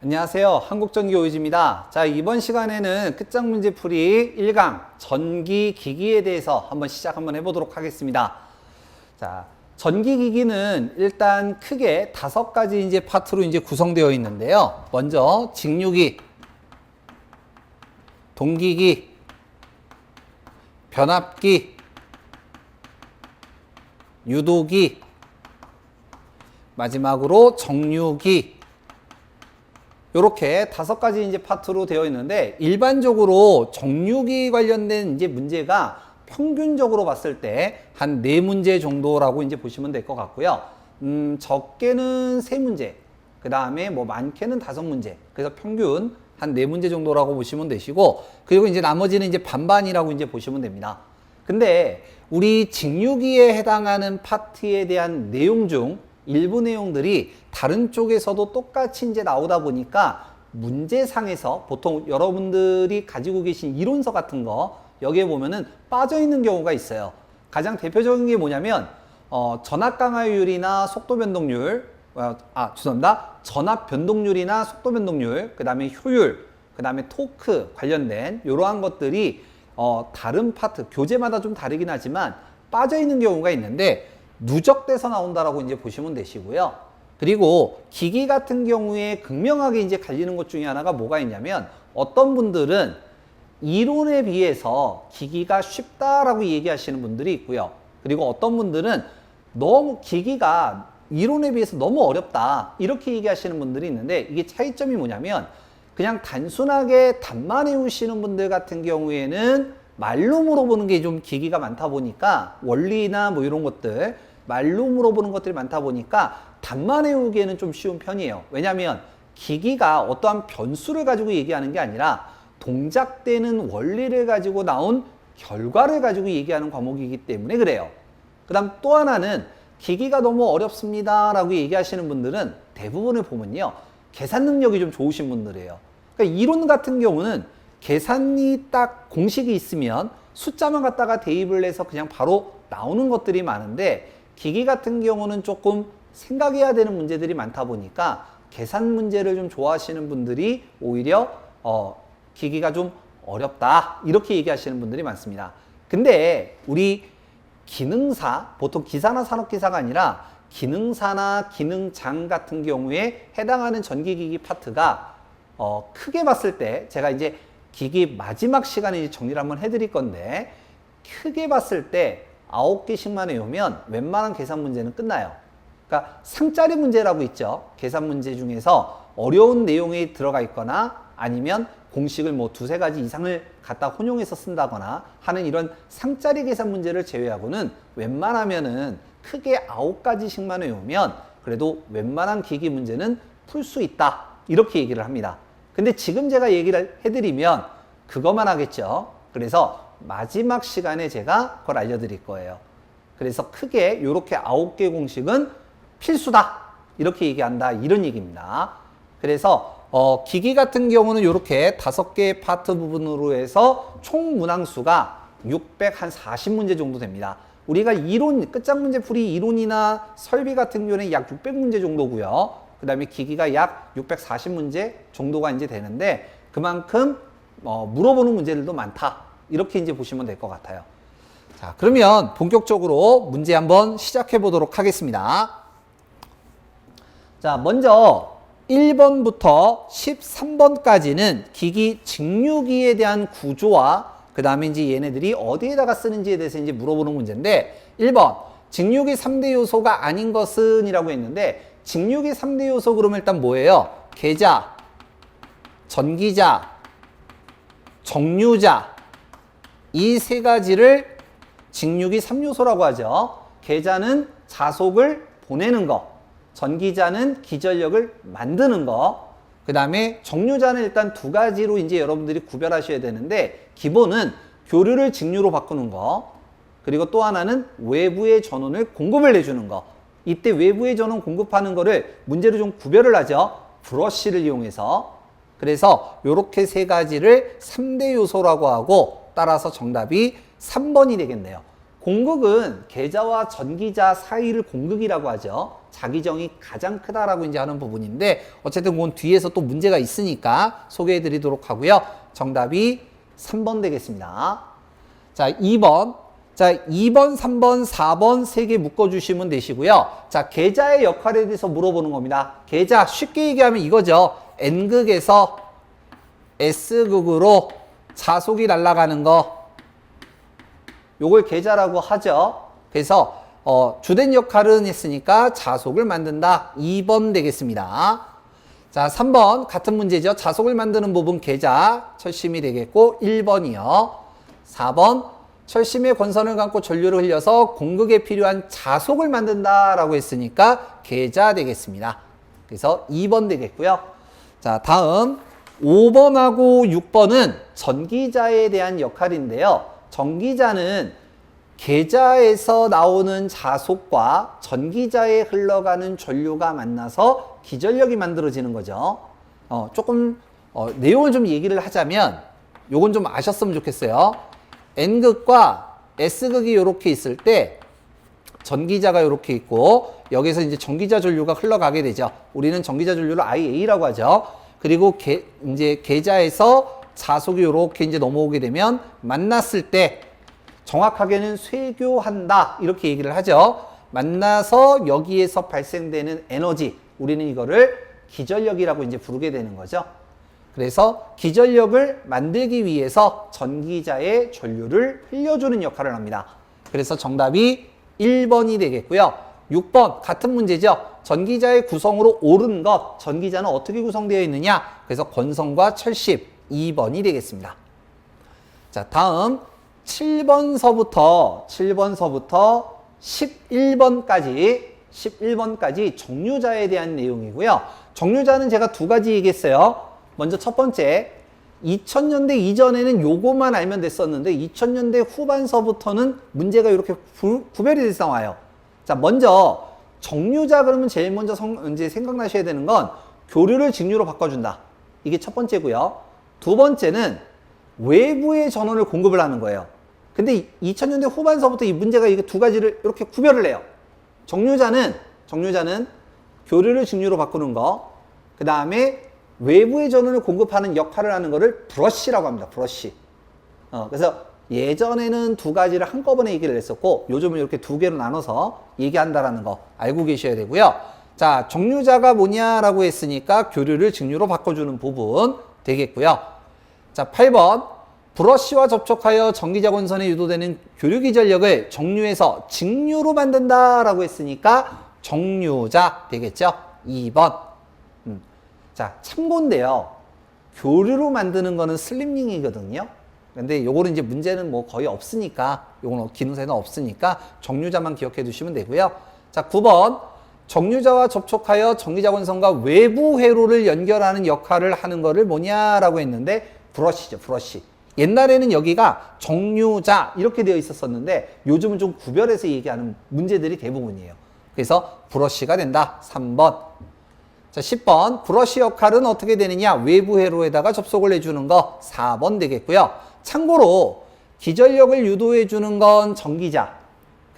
안녕하세요. 한국전기 오이즈입니다. 자, 이번 시간에는 끝장 문제 풀이 1강 전기 기기에 대해서 한번 시작 한번 해보도록 하겠습니다. 자, 전기 기기는 일단 크게 다섯 가지 이제 파트로 이제 구성되어 있는데요. 먼저 직류기, 동기기, 변압기, 유도기, 마지막으로 정류기, 이렇게 다섯 가지 이제 파트로 되어 있는데 일반적으로 정류기 관련된 이제 문제가 평균적으로 봤을 때 한 네 문제 정도라고 이제 보시면 될 것 같고요. 음, 적게는 세 문제, 그 다음에 뭐 많게는 다섯 문제. 그래서 평균 한 네 문제 정도라고 보시면 되시고, 그리고 이제 나머지는 이제 반반이라고 이제 보시면 됩니다. 근데 우리 직류기에 해당하는 파트에 대한 내용 중 일부 내용들이 다른 쪽에서도 똑같이 이제 나오다 보니까 문제상에서 보통 여러분들이 가지고 계신 이론서 같은 거 여기에 보면은 빠져 있는 경우가 있어요. 가장 대표적인 게 뭐냐면 어, 전압 강화율이나 속도 변동률 어, 아 죄송합니다 전압 변동률이나 속도 변동률 그 다음에 효율 그 다음에 토크 관련된 이러한 것들이 어, 다른 파트 교재마다 좀 다르긴 하지만 빠져 있는 경우가 있는데 누적돼서 나온다라고 이제 보시면 되시고요. 그리고 기기 같은 경우에 극명하게 이제 갈리는 것 중에 하나가 뭐가 있냐면 어떤 분들은 이론에 비해서 기기가 쉽다라고 얘기하시는 분들이 있고요. 그리고 어떤 분들은 너무 기기가 이론에 비해서 너무 어렵다 이렇게 얘기하시는 분들이 있는데 이게 차이점이 뭐냐면 그냥 단순하게 답만 외우시는 분들 같은 경우에는 말로 물어보는 게 좀 기기가 많다 보니까 원리나 뭐 이런 것들 말로 물어보는 것들이 많다 보니까 답만 외우기에는 좀 쉬운 편이에요. 왜냐하면 기기가 어떠한 변수를 가지고 얘기하는 게 아니라 동작되는 원리를 가지고 나온 결과를 가지고 얘기하는 과목이기 때문에 그래요. 그 다음 또 하나는 기기가 너무 어렵습니다 라고 얘기하시는 분들은 대부분을 보면요. 계산 능력이 좀 좋으신 분들이에요. 그러니까 이론 같은 경우는 계산이 딱 공식이 있으면 숫자만 갖다가 대입을 해서 그냥 바로 나오는 것들이 많은데 기기 같은 경우는 조금 생각해야 되는 문제들이 많다 보니까 계산 문제를 좀 좋아하시는 분들이 오히려 어, 기기가 좀 어렵다 이렇게 얘기하시는 분들이 많습니다. 근데 우리 기능사 보통 기사나 산업기사가 아니라 기능사나 기능장 같은 경우에 해당하는 전기기기 파트가 어, 크게 봤을 때 제가 이제 기기 마지막 시간에 정리를 한번 해드릴 건데 크게 봤을 때 아홉 개씩만 외우면 웬만한 계산 문제는 끝나요. 그러니까 상짜리 문제라고 있죠. 계산 문제 중에서 어려운 내용이 들어가 있거나 아니면 공식을 뭐 두세 가지 이상을 갖다 혼용해서 쓴다거나 하는 이런 상짜리 계산 문제를 제외하고는 웬만하면은 크게 아홉 가지씩만 외우면 그래도 웬만한 기기 문제는 풀 수 있다. 이렇게 얘기를 합니다. 근데 지금 제가 얘기를 해드리면 그것만 하겠죠. 그래서 마지막 시간에 제가 그걸 알려드릴 거예요. 그래서 크게 이렇게 아홉 개 공식은 필수다. 이렇게 얘기한다. 이런 얘기입니다. 그래서 어, 기기 같은 경우는 이렇게 다섯 개의 파트 부분으로 해서 총 문항수가 640문제 정도 됩니다. 우리가 이론, 끝장 문제 풀이 이론이나 설비 같은 경우는 약 600문제 정도고요. 그 다음에 기기가 약 640문제 정도가 이제 되는데 그만큼 어, 물어보는 문제들도 많다. 이렇게 이제 보시면 될 것 같아요. 자, 그러면 본격적으로 문제 한번 시작해 보도록 하겠습니다. 자, 먼저 1번부터 13번까지는 기기 직류기에 대한 구조와 그 다음에 이제 얘네들이 어디에다가 쓰는지에 대해서 이제 물어보는 문제인데 1번 직류기 3대 요소가 아닌 것은 이라고 했는데 직류기 3대 요소 그러면 일단 뭐예요? 계자, 전기자, 정류자 이 세 가지를 직류기 3요소라고 하죠. 계자는 자속을 보내는 거, 전기자는 기전력을 만드는 거, 그 다음에 정류자는 일단 두 가지로 이제 여러분들이 구별하셔야 되는데, 기본은 교류를 직류로 바꾸는 거, 그리고 또 하나는 외부의 전원을 공급을 해주는 거. 이때 외부의 전원 공급하는 거를 문제로 좀 구별을 하죠. 브러쉬를 이용해서. 그래서 이렇게 세 가지를 3대 요소라고 하고 따라서 정답이 3번이 되겠네요. 공극은 계좌와 전기자 사이를 공극이라고 하죠. 자기정이 가장 크다라고 이제 하는 부분인데 어쨌든 그건 뒤에서 또 문제가 있으니까 소개해 드리도록 하고요. 정답이 3번 되겠습니다. 자, 2번. 자, 2번, 3번, 4번 세 개 묶어 주시면 되시고요. 자, 계좌의 역할에 대해서 물어보는 겁니다. 계좌 쉽게 얘기하면 이거죠. N극에서 S극으로 자속이 날아가는 거 요걸 계좌라고 하죠. 그래서 어, 주된 역할은 했으니까 자속을 만든다. 2번 되겠습니다. 자, 3번 같은 문제죠. 자속을 만드는 부분 계좌 철심이 되겠고 1번이요. 4번 철심의 권선을 감고 전류를 흘려서 공극에 필요한 자속을 만든다라고 했으니까 계좌 되겠습니다. 그래서 2번 되겠고요. 자, 다음 5번하고 6번은 전기자에 대한 역할인데요. 전기자는 계좌에서 나오는 자속과 전기자에 흘러가는 전류가 만나서 기전력이 만들어지는 거죠. 어, 조금 어, 내용을 좀 얘기를 하자면 요건 좀 아셨으면 좋겠어요. N극과 S극이 이렇게 있을 때 전기자가 이렇게 있고 여기서 이제 전기자 전류가 흘러가게 되죠. 우리는 전기자 전류를 IA라고 하죠. 그리고 게, 이제 계좌에서 자속이 이렇게 이제 넘어오게 되면 만났을 때 정확하게는 쇄교한다 이렇게 얘기를 하죠. 만나서 여기에서 발생되는 에너지 우리는 이거를 기전력이라고 이제 부르게 되는 거죠. 그래서 기전력을 만들기 위해서 전기자의 전류를 흘려주는 역할을 합니다. 그래서 정답이 1번이 되겠고요. 6번 같은 문제죠. 전기자의 구성으로 옳은 것. 전기자는 어떻게 구성되어 있느냐? 그래서 권성과 철심 2번이 되겠습니다. 자, 다음 7번서부터 7번서부터 11번까지 11번까지 정류자에 대한 내용이고요. 정류자는 제가 두 가지 얘기했어요. 먼저 첫 번째 2000년대 이전에는 요거만 알면 됐었는데 2000년대 후반서부터는 문제가 이렇게 구, 구별이 돼서 나와요. 자, 먼저 정류자 그러면 제일 먼저 성, 이제 생각나셔야 되는 건 교류를 직류로 바꿔준다. 이게 첫 번째고요. 두 번째는 외부의 전원을 공급을 하는 거예요. 근데 2000년대 후반서부터 이 문제가 이게 두 가지를 이렇게 구별을 해요. 정류자는 정류자는 교류를 직류로 바꾸는 거. 그 다음에 외부의 전원을 공급하는 역할을 하는 거를 브러쉬라고 합니다. 브러쉬. 어, 그래서 예전에는 두 가지를 한꺼번에 얘기를 했었고 요즘은 이렇게 두 개로 나눠서 얘기한다라는 거 알고 계셔야 되고요. 자, 정류자가 뭐냐라고 했으니까 교류를 직류로 바꿔주는 부분 되겠고요. 자, 8번. 브러쉬와 접촉하여 전기자 권선에 유도되는 교류기 전력을 정류에서 직류로 만든다라고 했으니까 정류자 되겠죠? 2번. 음. 자, 참고인데요. 교류로 만드는 거는 슬립링이거든요. 근데 요거는 이제 문제는 뭐 거의 없으니까, 요거는 기능세는 없으니까 정류자만 기억해 두시면 되고요. 자, 9번. 정류자와 접촉하여 전기자 권선과 외부 회로를 연결하는 역할을 하는 거를 뭐냐라고 했는데 브러쉬죠, 브러쉬. 옛날에는 여기가 정류자 이렇게 되어 있었었는데 요즘은 좀 구별해서 얘기하는 문제들이 대부분이에요. 그래서 브러쉬가 된다. 3번. 자, 10번. 브러쉬 역할은 어떻게 되느냐? 외부 회로에다가 접속을 해주는 거 4번 되겠고요. 참고로 기전력을 유도해 주는 건 전기자.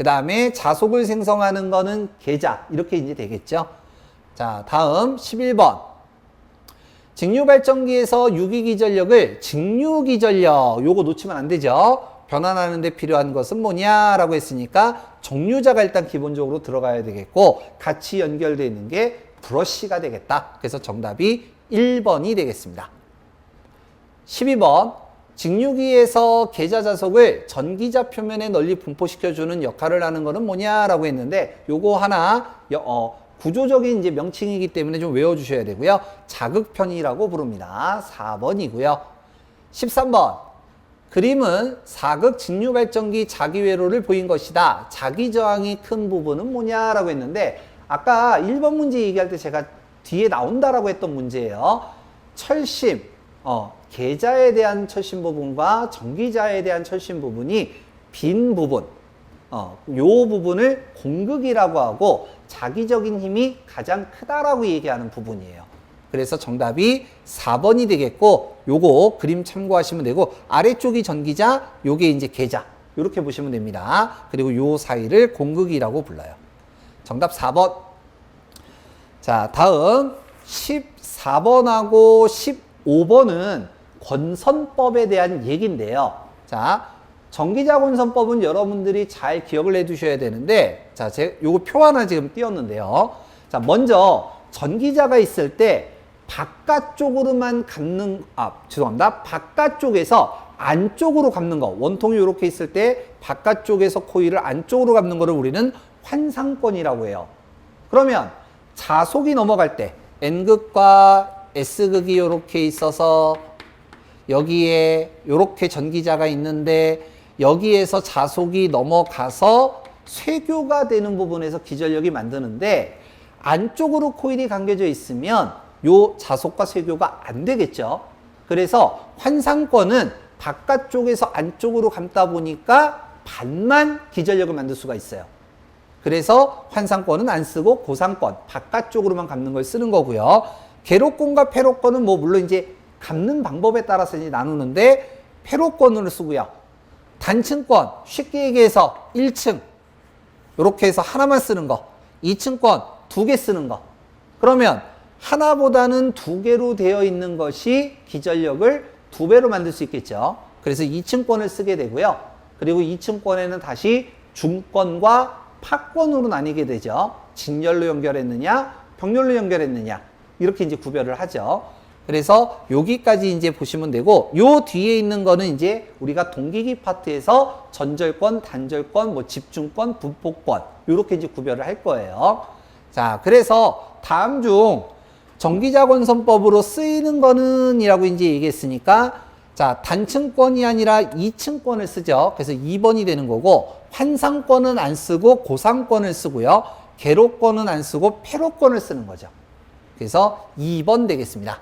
그 다음에 자속을 생성하는 거는 계자. 이렇게 이제 되겠죠. 자, 다음 11번. 직류발전기에서 유기기 전력을 직류기 전력 요거 놓치면 안 되죠. 변환하는 데 필요한 것은 뭐냐라고 했으니까 정류자가 일단 기본적으로 들어가야 되겠고 같이 연결되어 있는 게 브러쉬가 되겠다. 그래서 정답이 1번이 되겠습니다. 12번 직류기에서 계좌 자속을 전기자 표면에 널리 분포시켜주는 역할을 하는 것은 뭐냐라고 했는데 요거 하나 어, 구조적인 이제 명칭이기 때문에 좀 외워주셔야 되고요. 자극편이라고 부릅니다. 4번이고요. 13번. 그림은 사극 직류발전기 자기회로를 보인 것이다. 자기저항이 큰 부분은 뭐냐라고 했는데 아까 1번 문제 얘기할 때 제가 뒤에 나온다라고 했던 문제예요. 철심, 어, 계좌에 대한 철심 부분과 전기자에 대한 철심 부분이 빈 부분, 어, 요 부분을 공극이라고 하고 자기적인 힘이 가장 크다라고 얘기하는 부분이에요. 그래서 정답이 4번이 되겠고 요거 그림 참고하시면 되고 아래쪽이 전기자, 요게 이제 계자. 이렇게 보시면 됩니다. 그리고 요 사이를 공극이라고 불러요. 정답 4번. 자, 다음 14번하고 15 번은 권선법에 대한 얘기인데요. 자, 전기자 권선법은 여러분들이 잘 기억을 해 두셔야 되는데, 자, 제 요거 표 하나 지금 띄웠는데요. 자, 먼저 전기자가 있을 때 바깥쪽으로만 감는, 아, 죄송합니다. 바깥쪽에서 안쪽으로 감는 거. 원통이 이렇게 있을 때 바깥쪽에서 코일을 안쪽으로 감는 거를 우리는 환상권이라고 해요. 그러면 자속이 넘어갈 때 N극과 S극이 이렇게 있어서 여기에 이렇게 전기자가 있는데 여기에서 자속이 넘어가서 쇄교가 되는 부분에서 기전력이 만드는데 안쪽으로 코일이 감겨져 있으면 요 자속과 쇄교가 안 되겠죠. 그래서 환상권은 바깥쪽에서 안쪽으로 감다 보니까 반만 기전력을 만들 수가 있어요. 그래서 환상권은 안 쓰고 고상권 바깥쪽으로만 감는 걸 쓰는 거고요. 개로권과 패로권은 뭐 물론 이제 감는 방법에 따라서 이제 나누는데 패로권으로 쓰고요. 단층권 쉽게 얘기해서 1층 이렇게 해서 하나만 쓰는 거. 2층권 두 개 쓰는 거. 그러면 하나보다는 두 개로 되어 있는 것이 기전력을 두 배로 만들 수 있겠죠. 그래서 2층권을 쓰게 되고요. 그리고 2층권에는 다시 중권과 파권으로 나뉘게 되죠. 직렬로 연결했느냐, 병렬로 연결했느냐. 이렇게 이제 구별을 하죠. 그래서 여기까지 이제 보시면 되고 요 뒤에 있는 거는 이제 우리가 동기기 파트에서 전절권, 단절권, 뭐 집중권, 분포권 이렇게 이제 구별을 할 거예요. 자, 그래서 다음 중 전기자권선법으로 쓰이는 거는 이라고 이제 얘기했으니까 자, 단층권이 아니라 2층권을 쓰죠. 그래서 2번이 되는 거고 환상권은 안 쓰고 고상권을 쓰고요. 개로권은 안 쓰고 패로권을 쓰는 거죠. 그래서 2번 되겠습니다.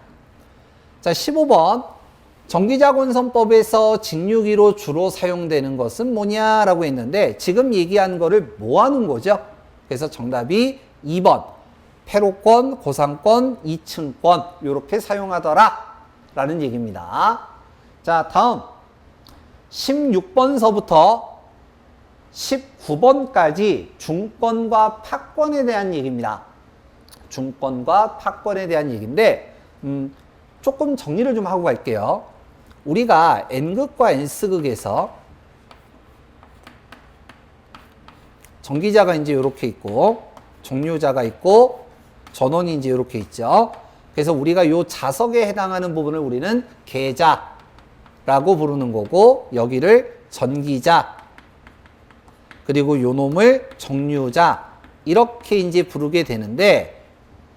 자, 15번. 전기자권선법에서 직류기로 주로 사용되는 것은 뭐냐라고 했는데 지금 얘기한 거를 뭐 하는 거죠? 그래서 정답이 2번. 패로권, 고상권, 2층권 이렇게 사용하더라 라는 얘기입니다. 자, 다음 16번서부터 19번까지 중권과 파권에 대한 얘기입니다. 중권과 파권에 대한 얘기인데 음, 조금 정리를 좀 하고 갈게요. 우리가 N극과 S극에서 전기자가 이제 이렇게 있고 종료자가 있고 전원이 이제 이렇게 있죠. 그래서 우리가 요 자석에 해당하는 부분을 우리는 계자라고 부르는 거고 여기를 전기자 그리고 요 놈을 정류자 이렇게 이제 부르게 되는데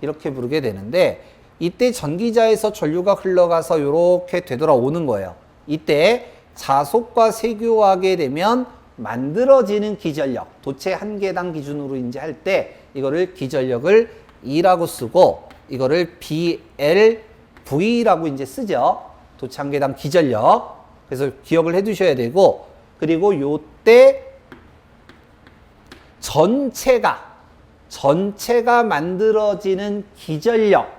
이렇게 부르게 되는데 이때 전기자에서 전류가 흘러가서 이렇게 되돌아오는 거예요. 이때 자속과 세교하게 되면 만들어지는 기전력, 도체 한 개당 기준으로 이제 할 때 이거를 기전력을 E라고 쓰고 이거를 BLV라고 이제 쓰죠. 도체 한 개당 기전력. 그래서 기억을 해 두셔야 되고 그리고 요때 전체가 전체가 만들어지는 기전력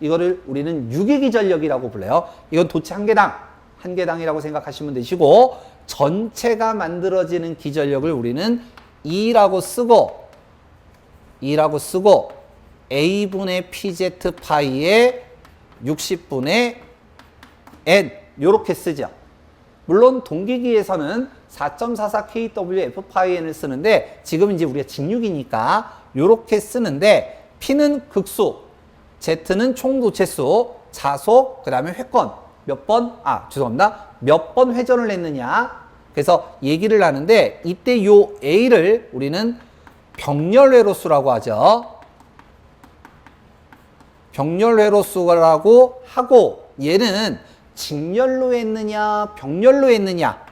이거를 우리는 유기기전력이라고 불러요. 이건 도체 한 개당 한 개당이라고 생각하시면 되시고 전체가 만들어지는 기전력을 우리는 E라고 쓰고 E라고 쓰고 A분의 PZ 파이에 60분의 N 이렇게 쓰죠. 물론 동기기에서는 4.44kW F파이N을 쓰는데 지금 이제 우리가 직육이니까 이렇게 쓰는데 P는 극수, Z는 총도체수, 자속, 그 다음에 회권 몇 번, 아 죄송합니다. 몇 번 회전을 했느냐. 그래서 얘기를 하는데 이때 요 A를 우리는 병렬 회로수라고 하죠. 병렬 회로수라고 하고 얘는 직렬로 했느냐 병렬로 했느냐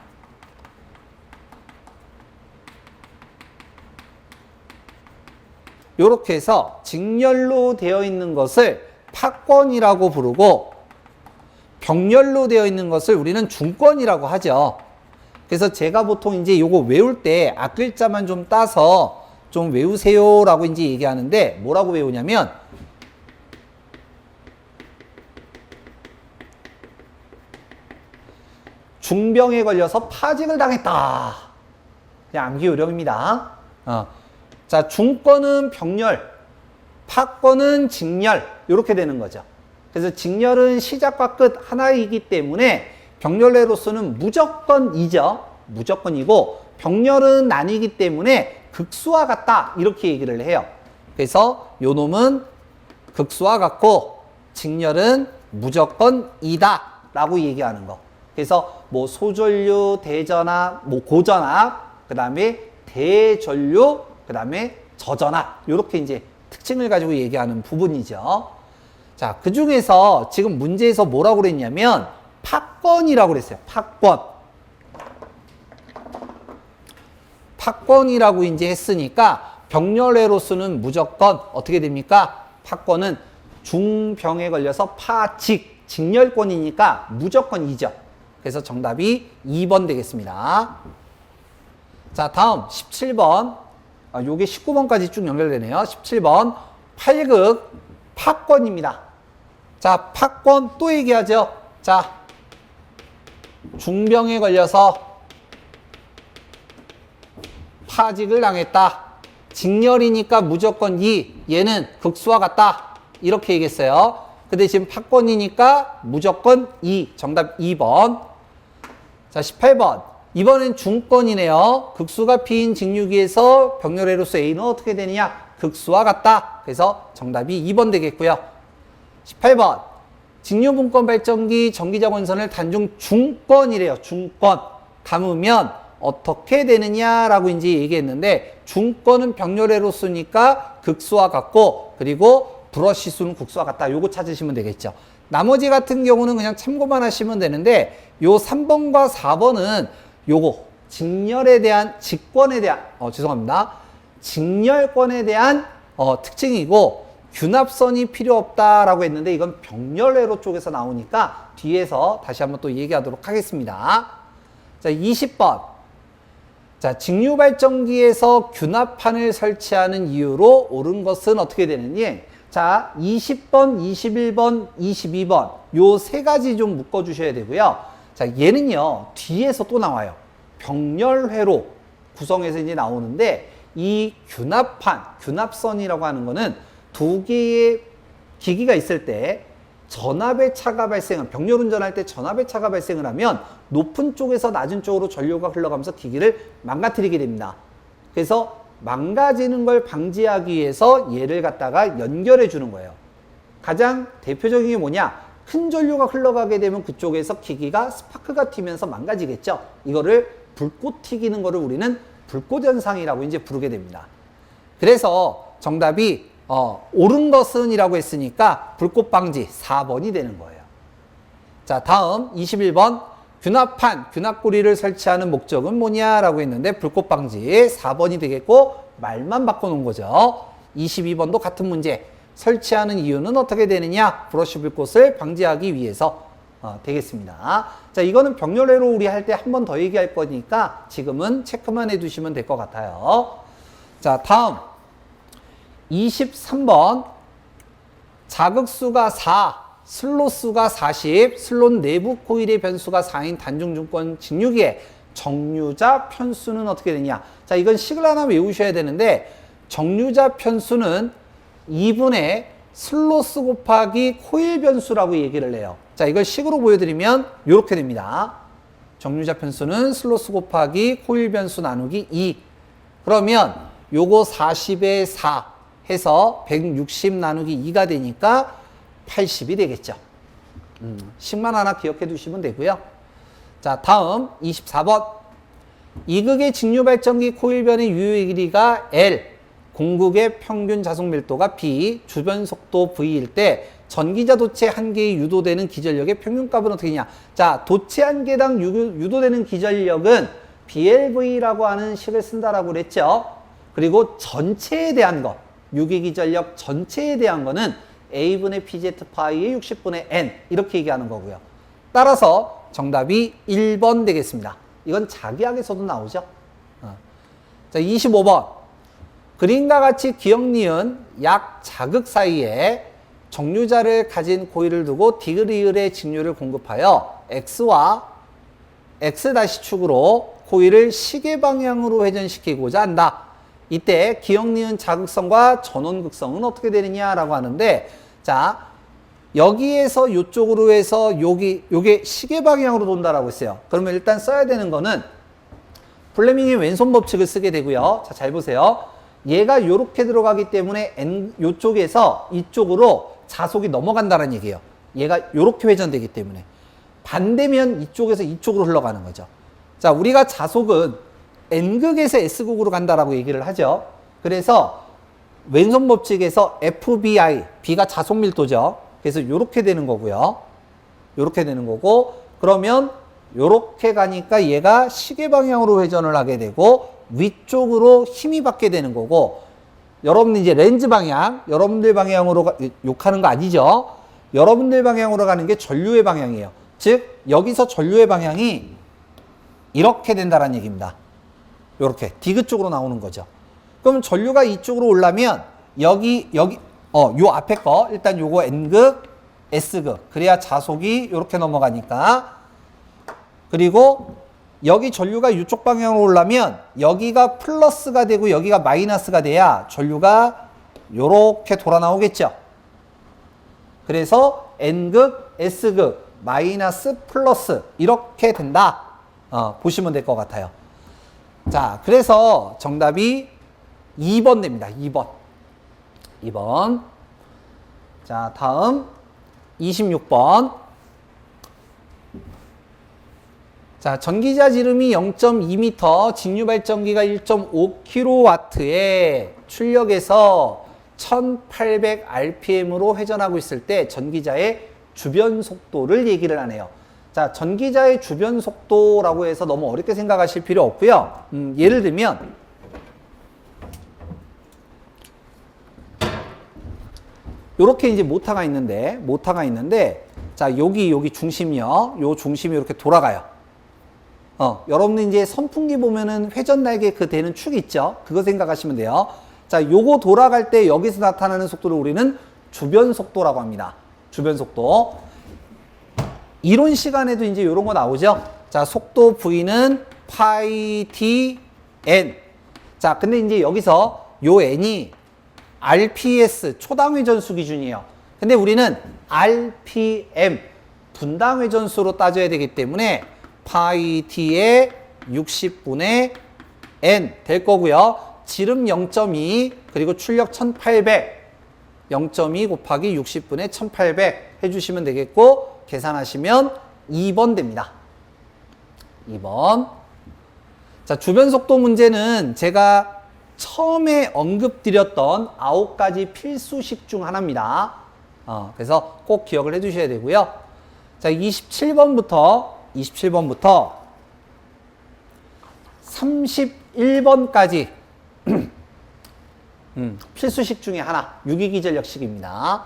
이렇게 해서 직렬로 되어 있는 것을 파권이라고 부르고 병렬로 되어 있는 것을 우리는 중권이라고 하죠. 그래서 제가 보통 이제 요거 외울 때 앞글자만 좀 따서 좀 외우세요라고 이제 얘기하는데 뭐라고 외우냐면 중병에 걸려서 파직을 당했다. 암기 요령입니다. 어. 자, 중권은 병렬, 파권은 직렬 이렇게 되는 거죠. 그래서 직렬은 시작과 끝 하나이기 때문에 병렬례로서는 무조건 이죠. 무조건이고 병렬은 나뉘기 때문에 극수와 같다 이렇게 얘기를 해요. 그래서 요 놈은 극수와 같고 직렬은 무조건 이다 라고 얘기하는 거. 그래서 뭐 소전류, 대전압, 뭐 고전압, 그 다음에 대전류, 그 다음에 저전압 이렇게 이제 특징을 가지고 얘기하는 부분이죠. 자, 그 중에서 지금 문제에서 뭐라고 그랬냐면 팍권이라고 그랬어요. 팍권. 팍권이라고 이제 했으니까 병렬외로서는 무조건 어떻게 됩니까? 팍권은 중병에 걸려서 파직, 직렬권이니까 무조건 이죠. 그래서 정답이 2번 되겠습니다. 자, 다음 17번. 아, 요게 19번까지 쭉 연결되네요. 17번. 8극 팍권입니다. 자, 팍권 또 얘기하죠. 자, 중병에 걸려서 파직을 당했다. 직렬이니까 무조건 이, 얘는 극수와 같다. 이렇게 얘기했어요. 근데 지금 팍권이니까 무조건 이, 정답 2번. 자, 18번. 이번엔 중권이네요. 극수가 P인 직류기에서 병렬회로서 A는 어떻게 되느냐? 극수와 같다. 그래서 정답이 2번 되겠고요. 18번. 직류분권 발전기 전기자 원선을 단중 중권이래요. 중권. 감으면 어떻게 되느냐라고 이제 얘기했는데 중권은 병렬회로 쓰니까 극수와 같고 그리고 브러쉬 수는 국수와 같다. 요거 찾으시면 되겠죠. 나머지 같은 경우는 그냥 참고만 하시면 되는데 요 3번과 4번은 요거 직렬에 대한 직권에 대한 어 죄송합니다. 직렬권에 대한 어, 특징이고 균합선이 필요 없다라고 했는데 이건 병렬회로 쪽에서 나오니까 뒤에서 다시 한번 또 얘기하도록 하겠습니다. 자, 20번. 자, 직류발전기에서 균합판을 설치하는 이유로 옳은 것은 어떻게 되느니? 자, 20번, 21번, 22번. 요 세 가지 좀 묶어 주셔야 되고요. 자, 얘는요. 뒤에서 또 나와요. 병렬회로 구성해서 이제 나오는데 이 균합판, 균합선이라고 하는 거는 두 개의 기기가 있을 때 전압의 차가 발생한 병렬 운전할 때 전압의 차가 발생을 하면 높은 쪽에서 낮은 쪽으로 전류가 흘러가면서 기기를 망가뜨리게 됩니다. 그래서 망가지는 걸 방지하기 위해서 얘를 갖다가 연결해 주는 거예요. 가장 대표적인 게 뭐냐? 큰 전류가 흘러가게 되면 그쪽에서 기기가 스파크가 튀면서 망가지겠죠. 이거를 불꽃 튀기는 거를 우리는 불꽃 현상이라고 이제 부르게 됩니다. 그래서 정답이 어, 옳은 것은이라고 했으니까 불꽃 방지 4번이 되는 거예요. 자, 다음 21번 균합판, 균합고리를 설치하는 목적은 뭐냐라고 했는데 불꽃 방지 4번이 되겠고 말만 바꿔 놓은 거죠. 22번도 같은 문제. 설치하는 이유는 어떻게 되느냐? 브러쉬 불꽃을 방지하기 위해서 어, 되겠습니다. 자, 이거는 병렬회로 우리 할 때 한 번 더 얘기할 거니까 지금은 체크만 해두시면 될 것 같아요. 자, 다음 23번 자극수가 4, 슬롯수가 40, 슬롯 내부 코일의 변수가 4인 단중중권 직류기에 정류자 편수는 어떻게 되냐? 자, 이건 식을 하나 외우셔야 되는데 정류자 편수는 2분의 슬로스 곱하기 코일 변수라고 얘기를 해요. 자, 이걸 식으로 보여드리면 이렇게 됩니다. 정류자 편수는 슬로스 곱하기 코일 변수 나누기 2. 그러면 요거 40에 4 해서 160 나누기 2가 되니까 80이 되겠죠. 음, 식만 하나 기억해 두시면 되고요. 자, 다음 24번. 이극의 직류 발전기 코일 변의 유효 길이가 L, 공극의 평균 자속 밀도가 B, 주변 속도 V일 때 전기자 도체 한 개에 유도되는 기전력의 평균값은 어떻게 되냐? 자, 도체 한 개당 유, 유도되는 기전력은 BLV라고 하는 식을 쓴다라고 그랬죠. 그리고 전체에 대한 거, 유기 기전력 전체에 대한 거는 A분의 PZ 파이의 60분의 N 이렇게 얘기하는 거고요. 따라서 정답이 1번 되겠습니다. 이건 자기학에서도 나오죠. 어. 자, 25번. 그림과 같이 기억 니은 약 자극 사이에 정류자를 가진 고리를 두고 디그리을의 직류를 공급하여 X와 X-축으로 코일을 시계 방향으로 회전시키고자 한다. 이때 기억 니은 자극성과 전원 극성은 어떻게 되느냐라고 하는데 자 여기에서 이쪽으로 해서 여기 요게 시계 방향으로 돈다라고 했어요. 그러면 일단 써야 되는 거는 플레밍의 왼손 법칙을 쓰게 되고요. 자, 잘 보세요. 얘가 요렇게 들어가기 때문에 N 요쪽에서 이쪽으로 자속이 넘어간다는 얘기예요. 얘가 요렇게 회전되기 때문에 반대면 이쪽에서 이쪽으로 흘러가는 거죠. 자, 우리가 자속은 N극에서 S극으로 간다라고 얘기를 하죠. 그래서 왼손 법칙에서 FBI, B가 자속 밀도죠. 그래서 요렇게 되는 거고요. 요렇게 되는 거고 그러면 요렇게 가니까 얘가 시계 방향으로 회전을 하게 되고 위쪽으로 힘이 받게 되는 거고 여러분 이제 렌즈 방향 여러분들 방향으로 가, 욕하는 거 아니죠? 여러분들 방향으로 가는 게 전류의 방향이에요. 즉 여기서 전류의 방향이 이렇게 된다는 얘기입니다. 요렇게 디귿 쪽으로 나오는 거죠. 그럼 전류가 이쪽으로 올라면 여기 여기 어 요 앞에 거 일단 요거 N극 S극. 그래야 자속이 요렇게 넘어가니까. 그리고 여기 전류가 이쪽 방향으로 올라면 여기가 플러스가 되고 여기가 마이너스가 돼야 전류가 요렇게 돌아 나오겠죠. 그래서 N극, S극, 마이너스, 플러스 이렇게 된다. 어, 보시면 될 것 같아요. 자, 그래서 정답이 2번 됩니다. 2번. 2번. 자, 다음 26번. 자, 전기자 지름이 0.2m, 직류 발전기가 1.5kW에 출력에서 1800rpm으로 회전하고 있을 때 전기자의 주변 속도를 얘기를 하네요. 자, 전기자의 주변 속도라고 해서 너무 어렵게 생각하실 필요 없고요. 음, 예를 들면 요렇게 이제 모터가 있는데 모터가 있는데 자, 여기 여기 중심이요. 요 중심이 이렇게 돌아가요. 어, 여러분들 이제 선풍기 보면은 회전 날개 그 되는 축 있죠? 그거 생각하시면 돼요. 자, 요거 돌아갈 때 여기서 나타나는 속도를 우리는 주변 속도라고 합니다. 주변 속도. 이론 시간에도 이제 요런 거 나오죠? 자, 속도 V는 파이 T N. 자, 근데 이제 여기서 요 N이 RPS 초당 회전수 기준이에요. 근데 우리는 RPM 분당 회전수로 따져야 되기 때문에 파이 t의 60분의 n 될 거고요. 지름 0.2 그리고 출력 1800 0.2 곱하기 60분의 1800 해주시면 되겠고 계산하시면 2번 됩니다. 2번 자 주변 속도 문제는 제가 처음에 언급드렸던 9가지 필수식 중 하나입니다. 어, 그래서 꼭 기억을 해 두셔야 되고요. 자 27번부터 27번부터 31번까지 음, 필수식 중에 하나 유기기전력식입니다.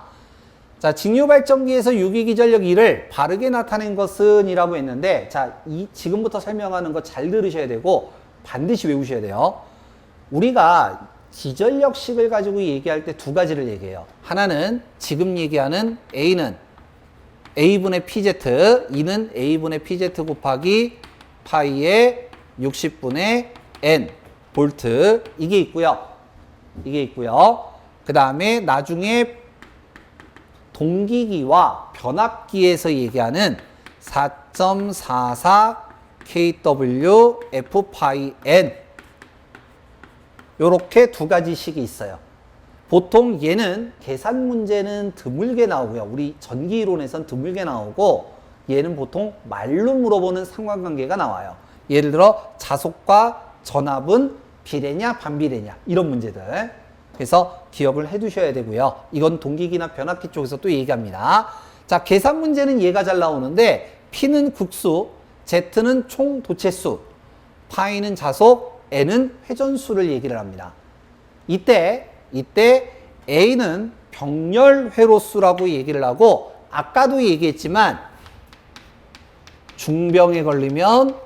자, 직류발전기에서 유기기전력 1을 바르게 나타낸 것은 이라고 했는데 자, 이 지금부터 설명하는 거 잘 들으셔야 되고 반드시 외우셔야 돼요. 우리가 기전력식을 가지고 얘기할 때 두 가지를 얘기해요. 하나는 지금 얘기하는 A는 a분의 pz, 2는 a분의 pz 곱하기 파이의 60분의 n 볼트 이게 있고요. 이게 있고요. 그 다음에 나중에 동기기와 변압기에서 얘기하는 4.44 kW f 파이 n 요렇게 두 가지 식이 있어요. 보통 얘는 계산 문제는 드물게 나오고요. 우리 전기 이론에선 드물게 나오고 얘는 보통 말로 물어보는 상관관계가 나와요. 예를 들어 자속과 전압은 비례냐 반비례냐 이런 문제들. 그래서 기억을 해 두셔야 되고요. 이건 동기기나 변압기 쪽에서 또 얘기합니다. 자, 계산 문제는 얘가 잘 나오는데 P는 국수, Z는 총 도체수, 파이는 자속, N은 회전수를 얘기를 합니다. 이때 이때 A는 병렬 회로수라고 얘기를 하고 아까도 얘기했지만 중병에 걸리면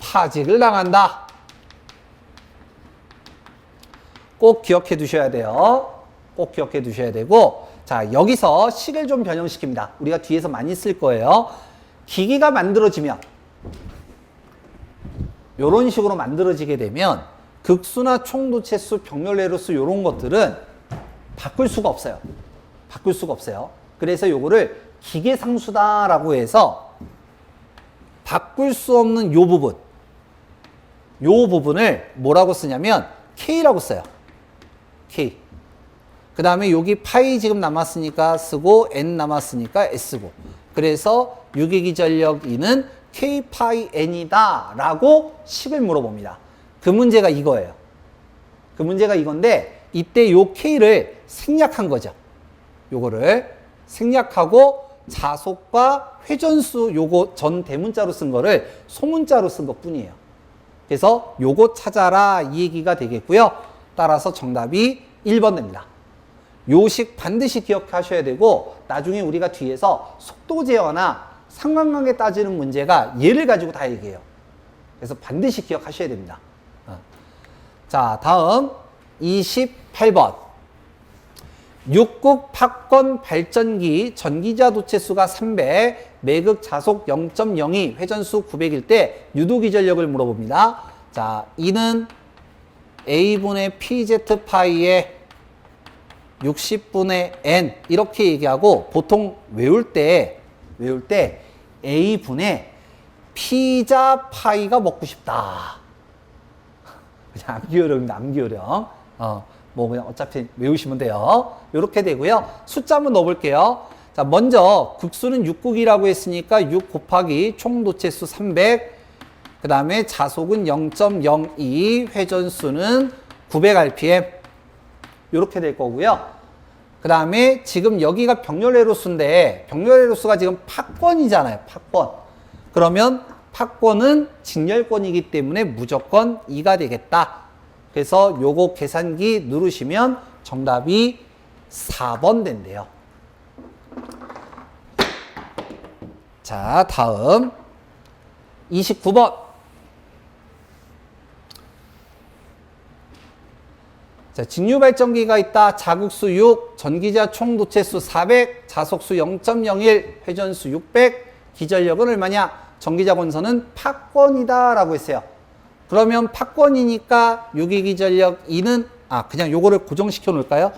파직을 당한다. 꼭 기억해 두셔야 돼요. 꼭 기억해 두셔야 되고 자 여기서 식을 좀 변형시킵니다. 우리가 뒤에서 많이 쓸 거예요. 기기가 만들어지면 이런 식으로 만들어지게 되면 극수나 총도체수, 병렬레로수 이런 것들은 바꿀 수가 없어요. 바꿀 수가 없어요. 그래서 요거를 기계상수다라고 해서 바꿀 수 없는 요 부분 요 부분을 뭐라고 쓰냐면 K라고 써요. K. 그 다음에 여기 파이 지금 남았으니까 쓰고 N 남았으니까 S고. 그래서 유기기 전력 2는 K 파이 N이다 라고 식을 물어봅니다. 그 문제가 이거예요. 그 문제가 이건데 이때 요 K를 생략한 거죠. 요거를 생략하고 자속과 회전수 요거 전 대문자로 쓴 거를 소문자로 쓴 것 뿐이에요. 그래서 요거 찾아라 이 얘기가 되겠고요. 따라서 정답이 1번 됩니다. 요식 반드시 기억하셔야 되고 나중에 우리가 뒤에서 속도 제어나 상관관계 따지는 문제가 얘를 가지고 다 얘기해요. 그래서 반드시 기억하셔야 됩니다. 어. 자, 다음 28번. 육국 팝건 발전기 전기자 도체수가 300, 매극 자속 0.02, 회전수 900일 때 유도 기 전력을 물어봅니다. 자, 이는 A분의 PZ 파이의 60분의 N 이렇게 얘기하고 보통 외울 때 외울 때 A분의 피자 파이가 먹고 싶다. 암기요령, 암기요령. 어, 뭐 그냥 어차피 외우시면 돼요. 이렇게 되고요. 숫자 한번 넣어볼게요. 자, 먼저 국수는 6국이라고 했으니까 6 곱하기 총 도체수 300. 그 다음에 자속은 0.02, 회전수는 900rpm. 이렇게 될 거고요. 그 다음에 지금 여기가 병렬레로수인데 병렬레로수가 지금 팍권이잖아요. 팍권. 그러면 팍권은 직렬권이기 때문에 무조건 2가 되겠다. 그래서 요거 계산기 누르시면 정답이 4번 된대요. 자, 다음 29번. 자, 직류 발전기가 있다. 자극수 6, 전기자 총 도체수 400, 자속수 0.01, 회전수 600, 기전력은 얼마냐? 전기자 권선은 팍권이다라고 했어요. 그러면 팍권이니까 유기기 전력 2는 아 그냥 요거를 고정시켜 놓을까요?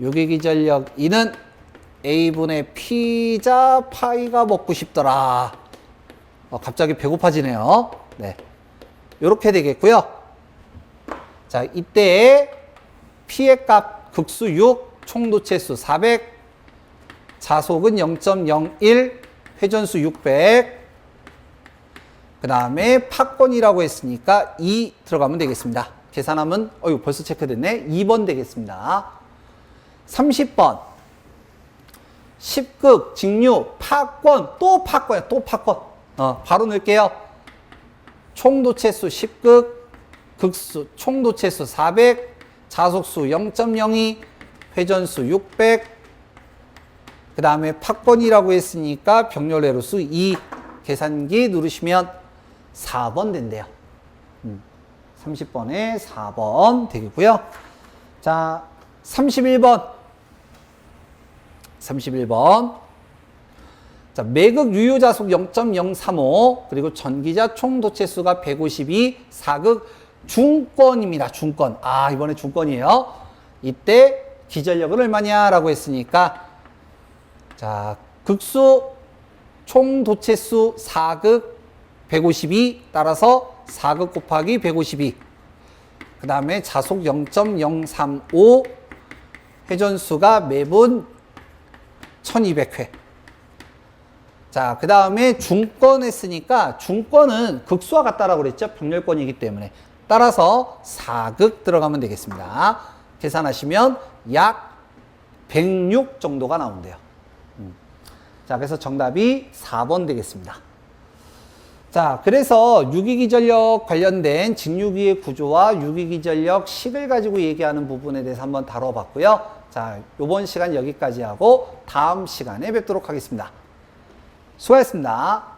유기기 전력 2는 A분의 피자 파이가 먹고 싶더라. 어, 갑자기 배고파지네요. 네. 요렇게 되겠고요. 자, 이때 피의 값 극수 6, 총도체수 400, 자속은 0.01, 회전수 600, 그 다음에 팍권이라고 했으니까 2 들어가면 되겠습니다. 계산하면, 어유 벌써 체크됐네. 2번 되겠습니다. 30번. 10극, 직류, 팍권, 또 팍권이야, 또 팍권. 어, 바로 넣을게요. 총도체수 10극, 극수, 총도체수 400, 자속수 0.02, 회전수 600, 그 다음에 팍권이라고 했으니까 병렬레로수 2 계산기 누르시면 4번 된대요. 음, 30번에 4번 되겠고요. 자, 31번. 31번. 자, 매극 유효자속 0.035 그리고 전기자 총 도체수가 152 4극 중권입니다. 중권. 아, 이번에 중권이에요. 이때 기전력은 얼마냐라고 했으니까 자, 극수 총 도체수 4극 152 따라서 4극 곱하기 152. 그 다음에 자속 0.035 회전수가 매분 1200회. 자, 그 다음에 중권 했으니까 중권은 극수와 같다라고 그랬죠. 병렬권이기 때문에. 따라서 4극 들어가면 되겠습니다. 계산하시면 약 106 정도가 나온대요. 음. 자, 그래서 정답이 4번 되겠습니다. 자, 그래서 유기기 전력 관련된 직유기의 구조와 유기기 전력 식을 가지고 얘기하는 부분에 대해서 한번 다뤄봤고요. 자, 요번 시간 여기까지 하고 다음 시간에 뵙도록 하겠습니다. 수고하셨습니다.